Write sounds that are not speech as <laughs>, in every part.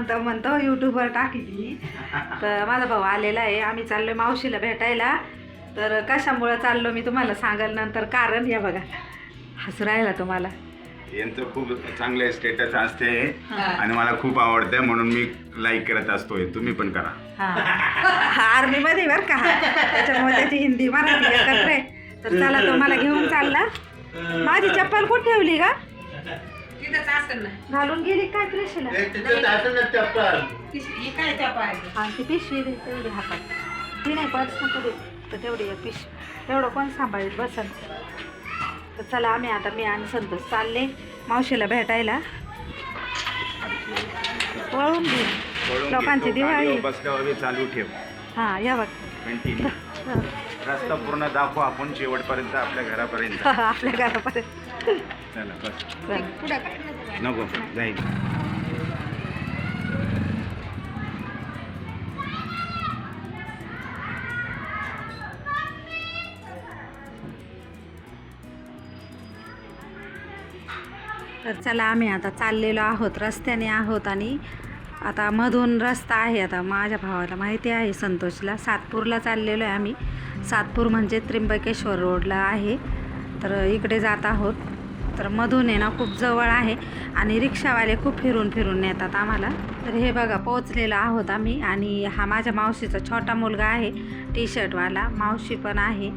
म्हणतो म्हणतो यूट्यूबवर टाकी मी तर माझा भाऊ आलेला आहे. आम्ही चाललोय मावशीला भेटायला. तर कशामुळं चाललो मी तुम्हाला सांगाल नंतर कारण या बघा. हसू राहिला तुम्हाला. यांचं खूप चांगले स्टेटस असते. हा. आणि मला खूप आवडतं म्हणून मी लाईक करत असतोय. तुम्ही पण करा. हा. आर्मीमध्ये बरं का. हा. त्याच्यामुळे त्याची हिंदी मराठी एकत्र आहे. तर चला तो मला घेऊन चालला. माझी चप्पल कुठे ठेवली का तिथंच असेल ना. घालून गेली काय प्रेशला ही काय त्या पाहिजे हा ती पिशवी दे तेवढी हातात. ती नाही पर्स नको दे तर तेवढी एक पिशवी. तेवढं कोण सांभाळेल? बसन. तर चला आम्ही आता मी आणि संतोष चालले मावशीला भेटायला. वळून घे. लोकांची दिवाळी बसल्यावर चालू ठेव. हा या बघ. कंटिन्यू <laughs> रस्ता पूर्ण दाखव आपण शेवटपर्यंत आपल्या घरापर्यंत. <laughs> आपल्या घरापर्यंत. चला बस. नको जाईल. तर चला आम्ही आता चाललेलो आहोत. रस्त्याने आहोत आणि आता मधून रस्ता आहे. आता माझ्या भावाला माहिती आहे संतोषला. सातपूरला चाललेलो आहे आम्ही. सातपूर म्हणजे त्र्यंबकेश्वर रोडला आहे. तर इकडे जात आहोत. तर मधून आहे ना खूप जवळ आहे आणि रिक्षावाले खूप फिरून फिरून नेतात आम्हाला. तर हे बघा पोचलेलो आहोत आम्ही आणि हा माझ्या मावशीचा छोटा मुलगा आहे टी शर्टवाला मावशी पण आहे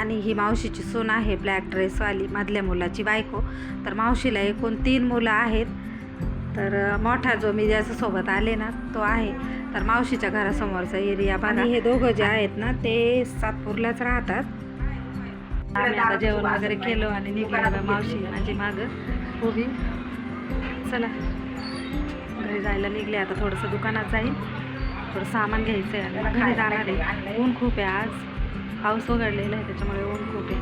आणि ही मावशीची सून आहे ब्लॅक ड्रेसवाली मधल्या मुलाची बायको. तर मावशीला एकूण तीन मुलं आहेत. तर मोठा जो मी ज्याच्यासोबत आले ना तो आहे. तर मावशीच्या घरासमोरचा एरिया बघा. हे दोघं जे आहेत ना ते सातपूरलाच राहतात. आम्ही आता जेवण वगैरे केलं आणि निघलो आता मावशी माझी मागं. उभी. चला. घरी जायला निघले आता थोडंसं दुकानात जाईल थोडं सामान घ्यायचं आहे आणि घरी जाणार आहे ऊन खूप आहे आज. पाऊस उघडलेला आहे त्याच्यामुळे ऊन खूप आहे.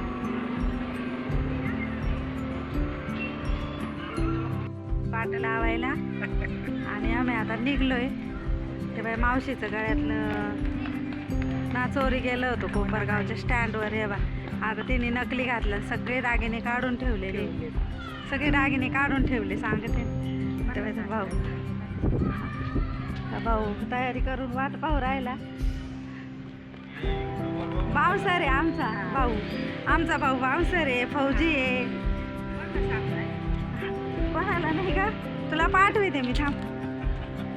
पाट लावायला. आणि आम्ही आता निघलोय. ते बाई मावशीचं गळ्यातलं ना चोरी गेलो होतो कोपरगावच्या स्टँडवर हे बा आता तिने नकली घातलं सगळे दागिने काढून ठेवलेले. सगळे दागिने काढून ठेवले सांगते. तेव्हा भाऊ. भाऊ तयारी करून वाट पाहू राहिला. भाऊसर आहे आमचा भाऊ. आमचा भाऊ बावसर आहे फौजी आहे. कोणाला नाही का? तुला पाठवते मी थांब.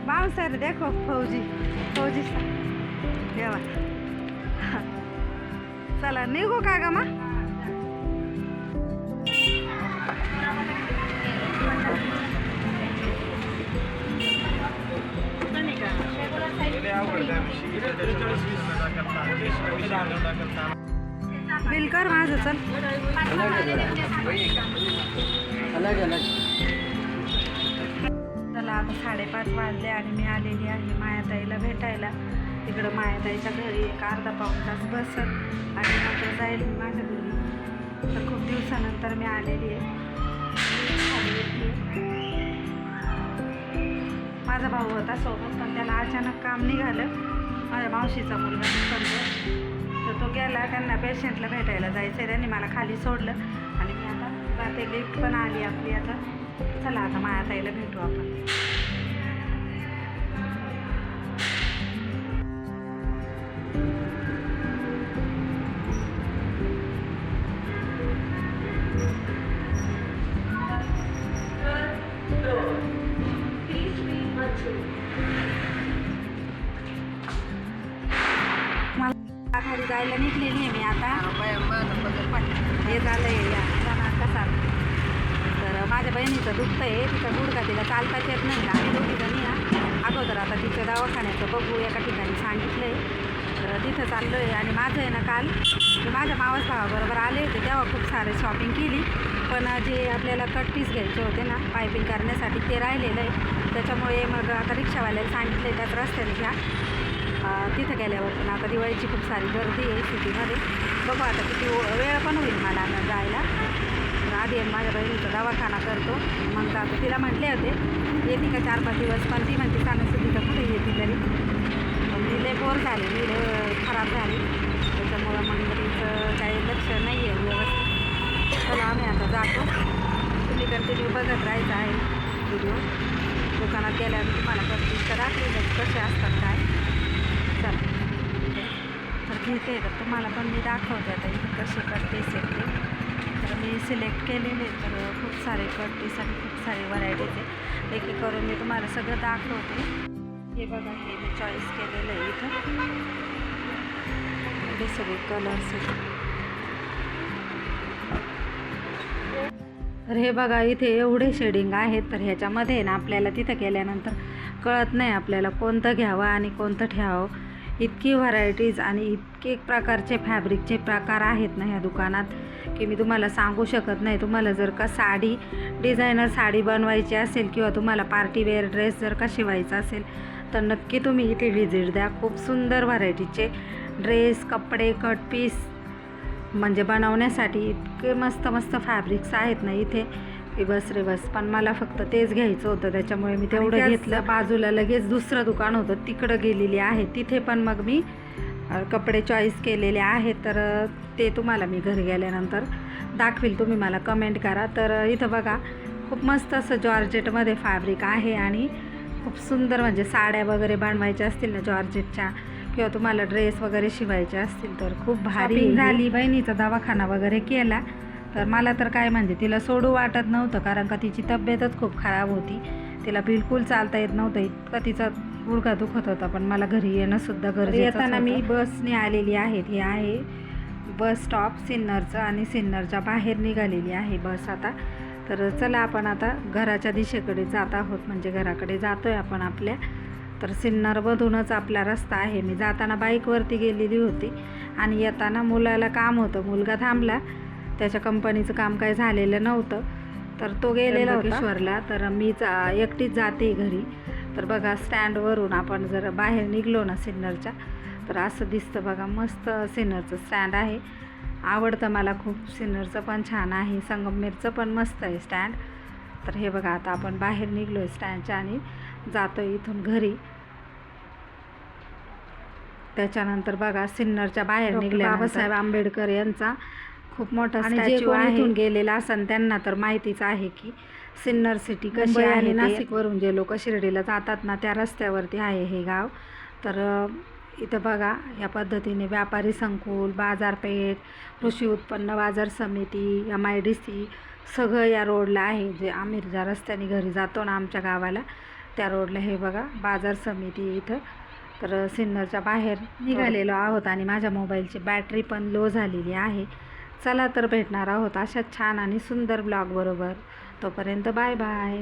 बावसर देखो फौजी. फौजी देवा. चला निघू का ग मग? बिल कर माझं चल. चला आता साडेपाच वाजले आणि मी आलेली आहे मायाताईला भेटायला. तिकडं मायाताईच्या घरी एक अर्धा पाऊण तास बसल आणि नंतर जाईल माझ्या घरी. तर खूप दिवसानंतर मी आलेली आहे. माझा भाऊ होता सोबत पण त्याला अचानक काम निघालं. माझ्या मावशीचा मुलगा समजा तर तो गेला त्यांना पेशंटला भेटायला जायचं आहे त्यांनी मला खाली सोडलं आणि मी आता जाते. लिफ्ट पण आली आपली आता. चला आता मायाताईला भेटू आपण. खाली जायला निघलेली आहे मी आता. हे झालं आहे या कसा तर माझ्या बहिणीचं दुखतं आहे तिचा गुडघा तिला चालताच येत नाही आम्ही दोघी जणी या. अगोदर आता तिच्या दवाखान्याचं बघू एका ठिकाणी सांगितलं आहे तर तिथं चाललो आहे आणि माझं आहे ना काल मी माझ्या मावस भावाबरोबर आले होते तेव्हा खूप सारे शॉपिंग केली. पण जे आपल्याला कट पीस घ्यायचे होते ना पायपिंग करण्यासाठी ते राहिलेलं आहे. त्याच्यामुळे मग आता रिक्षावाल्याला सांगितलं आहे त्याच रस्त्याने घ्या. तिथं गेल्यावर पण आता दिवाळीची खूप सारी गर्दी आहे सिटीमध्ये. बघू आता किती वेळ पण होईल मला आता जायला आधी आधी माझ्या बहिणीचा दवाखाना करतो. मग आता तिला म्हटले होते येते का चार पाच दिवस? पण ती म्हणते सणासुदीचं कुठे येते तरी? पण ती लय बोर झाली मी खराब झाली. त्याच्यामुळं मग तिचं काही लक्ष नाही आहे व्यवस्थित. चला आम्ही आता जातो. तुम्ही कंटिन्यू बघत राहायचं आहे. व्हिडिओ दुकानात गेल्यावर तुम्हाला करतील तर की कसे असतात काय. घेते तर तुम्हाला पण मी दाखवते आता इथे कसे कट्टीस आहेत ते. तर मी सिलेक्ट केलेले तर खूप सारे कट्टीस आणि खूप सारे व्हरायटीचे एक एक करून मी तुम्हाला सगळं दाखवते. हे बघा हे मी चॉईस केलेलं आहे इथं. हे सगळे कलर्स आहेत. तर हे बघा इथे एवढे शेडिंग आहेत. तर ह्याच्यामध्ये ना आपल्याला तिथं गेल्यानंतर कळत नाही आपल्याला कोणतं घ्यावं आणि कोणतं ठेवावं. इतकी व्हरायटीज आणि इतके प्रकारचे फॅब्रिकचे प्रकार आहेत ना ह्या दुकानात की मी तुम्हाला सांगू शकत नाही. तुम्हाला जर का साडी डिझायनर साडी बनवायची असेल किंवा तुम्हाला पार्टीवेअर ड्रेस जर का शिवायचा असेल तर नक्की तुम्ही इथे व्हिजिट द्या. खूप सुंदर व्हरायटीचे ड्रेस कपडे कट पीस म्हणजे बनवण्यासाठी इतके मस्त मस्त फॅब्रिक्स आहेत ना इथे. की बस रे बस. पण मला फक्त तेच घ्यायचं होतं. त्याच्यामुळे मी तेवढं घेतलं. बाजूला लगेच दुसरं दुकान होतं. तिकडं गेलेली आहे. तिथे पण मग मी कपडे चॉईस केलेले आहेत. तर ते तुम्हाला मी घरी गेल्यानंतर दाखवील. तुम्ही मला कमेंट करा. तर इथं बघा खूप मस्त असं जॉर्जेटमध्ये फॅब्रिक आहे आणि खूप सुंदर म्हणजे साड्या वगैरे बनवायच्या असतील ना जॉर्जेटच्या किंवा तुम्हाला ड्रेस वगैरे शिवायचे असतील तर खूप भारी झाली बहिणीचा दवाखाना वगैरे केला. तर मला तर काय म्हणजे तिला सोडू वाटत नव्हतं कारण का तिची तब्येतच खूप खराब होती. तिला बिलकुल चालता येत नव्हतं इतका तिचा गुडघा दुखत होता पण मला घरी येणं सुद्धा गरजेचं येताना मी बसने आलेली आहे ही आहे बस स्टॉप सिन्नरचं आणि सिन्नरच्या बाहेर निघालेली आहे बस आता. तर चला आपण आता घराच्या दिशेकडे जात आहोत म्हणजे घराकडे जातोय आपण आपल्या. तर सिन्नरमधूनच आपला रस्ता आहे. मी जाताना बाईकवरती गेलेली होती आणि येताना मुलाला काम होतं. मुलगा थांबला. त्याच्या कंपनीचं काम काही झालेलं नव्हतं. तर तो गेलेला होता. किशोरला तर मी जा एकटीच जाते घरी. तर बघा स्टँडवरून आपण जर बाहेर निघलो ना सिन्नरच्या तर असं दिसतं बघा मस्त सिन्नरचं स्टँड आहे. आवडतं मला खूप. सिन्नरचं पण छान आहे. संगमनेरचं पण मस्त आहे स्टँड. तर हे बघा आता आपण बाहेर निघलो आहे स्टँडच्या आणि जातो इथून घरी. त्याच्यानंतर बघा सिन्नरच्या बाहेर निघले बाबासाहेब आंबेडकर यांचा खूप मोठा स्टॅच्यू आहे. गेलेला असन त्यांना तर माहितीच आहे की सिन्नर सिटी कशी आहे नाशिकवरून जे लोक शिर्डीला जातात ना त्या रस्त्यावरती आहे हे गाव. तर इथं बघा या पद्धतीने व्यापारी संकुल बाजारपेठ कृषी उत्पन्न बाजार समिती एम आय डी सी सगळं या रोडला आहे. जे आम्ही ज्या रस्त्याने घरी जातो ना आमच्या गावाला त्या रोडला हे बघा बाजार समिती इथं. तर सिन्नरच्या बाहेर निघालेलो आहोत आणि माझ्या मोबाईलची बॅटरी पण लो झालेली आहे. चला तर भेटणार आहोत अशा छान आणि सुंदर ब्लॉगबरोबर तोपर्यंत बाय बाय.